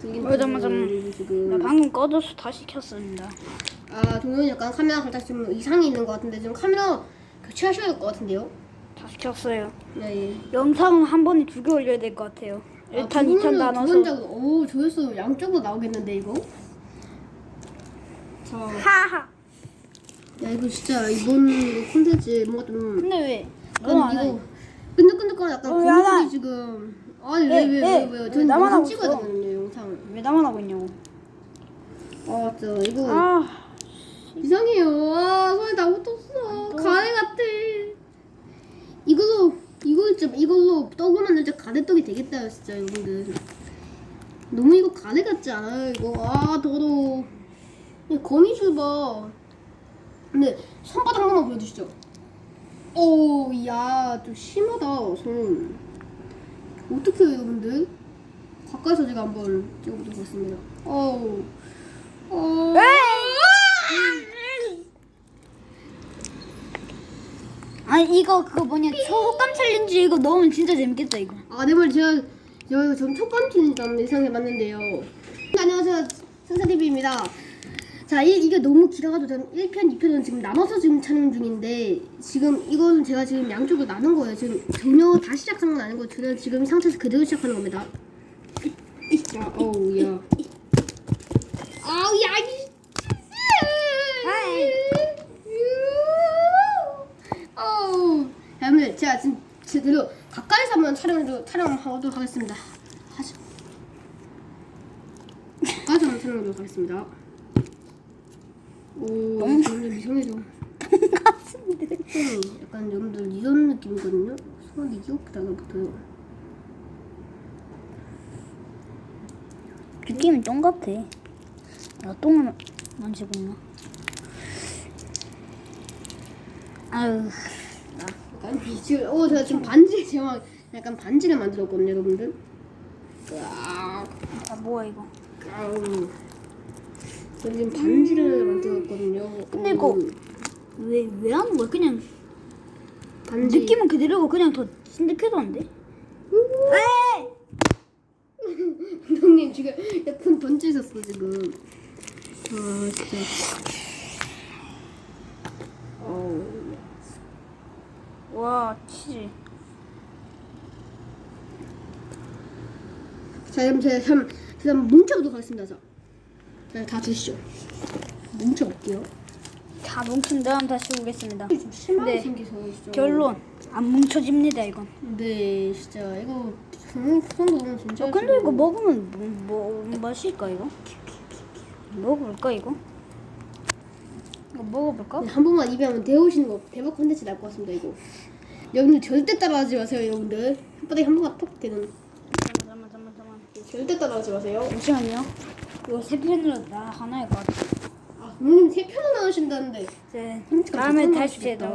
들긴 어, 잠깐만, 잠깐만. 들리고 지금. 나 방금 꺼져서 다시 켰습니다. 아 동현이 약간 카메라 살짝 좀 이상이 있는 것 같은데 지금 카메라 교체하셔야 될 것 같은데요? 다시 켰어요. 네. 영상은 한 번에 두 개 올려야 될 것 같아요. 1탄, 2탄 나눠서. 두번 작. 오 조회수 양쪽으로 나오겠는데 이거? 자, 하하. 야 이거 진짜 이번 이거 콘텐츠 뭔가 좀 근데 왜? 약간 이거 해? 끈적끈적거려 약간 어, 고민이. 지금 아니 예, 왜왜 예. 왜왜왜 저는 나만 영상 하고 찍어야 있어? 되거든요 영상을. 왜 나만 하고 있냐고. 아 진짜 이거 아, 이상해요. 아 손에 다 묻었어. 가래 같아. 이걸로 이거 진짜 이걸로 떡을 만들 때 가래떡이 되겠다 진짜 여러분들. 너무 이거 가래 같지 않아요 이거? 아 더러워. 이 거미줄 봐. 근데 손바닥 한 번만 보여주시죠. 오 야 좀 심하다 손 어떡해요 여러분들 가까이서 제가 한번 찍어보도록 하겠습니다 어우 어 아니 이거 그거 뭐냐 초호감 챌린지 이거 넣으면 진짜 재밌겠다 이거. 아, 네, 말 제가 저 이거 좀 촉감 챌린지 예상해 봤는데요. 안녕하세요. 승사TV입니다. 자, 이, 이게 너무 길어가지고 저는 1편, 2편은 지금 나눠서 지금 촬영 중인데 지금 이거는 제가 지금 양쪽으로 나눈 거예요. 지금 전혀 다 시작한 건 아니고 저는 지금 이 상태에서 그대로 시작하는 겁니다. 자, 어우, 야. 아우, 야, 이. 어우. 자, 여러분들, 제가 지금 제대로 가까이서 한번 촬영을 촬영하도록 하겠습니다. 하죠. 가까이서 한번 촬영하도록 하겠습니다. 오, 점점 이상해져. 같은데. 좀 약간 여러분들 이런 느낌이거든요. 손이 귀엽게 달라붙어요. 느낌이 똥 같아. 나 똥을 만지고 있나? 아유. 약간 비주얼. 어, 제가 지금 반지 제가 약간 반지를 만들었거든요, 여러분들. 으악. 아 뭐야 이거? 아우. 제가 지금 반지를 만들었거든요. 근데 이거 오, 왜왜 하는 거야? 그냥 반지. 느낌은 그대로고 그냥 더 진득해졌는데? 왜? 형님 지금 약간 던지셨어 지금. 아 진짜. 어우. 와 치즈. 자 그럼 제가 참 제가 뭉쳐보도록 하겠습니다. 자, 자, 다 드시죠. 뭉쳐볼게요. 다 뭉친 다음 다시 오겠습니다. 좀 심하게 네. 생겨서 진짜. 결론 안 뭉쳐집니다 이건. 네, 진짜 이거 성 성도 너무 진짜. 어, 근데 이거 먹으면 뭐, 뭐 맛일까 이거? 먹어볼까 이거? 이거 먹어볼까? 네, 한 번만 입에 한번 데우시는 거 대박 콘텐츠 날 것 같습니다 이거. 여러분들 절대 따라하지 마세요 여러분들. 혓바닥에 한 번만 톡 되는. 잠깐만 잠깐만 잠깐만. 절대 따라하지 마세요. 잠시만요. 이거 세 편으로 나 하나일 것 같아. 아, 부모님 세 편을 나오신다는데. 콘텐츠가 다음에 다시. 제가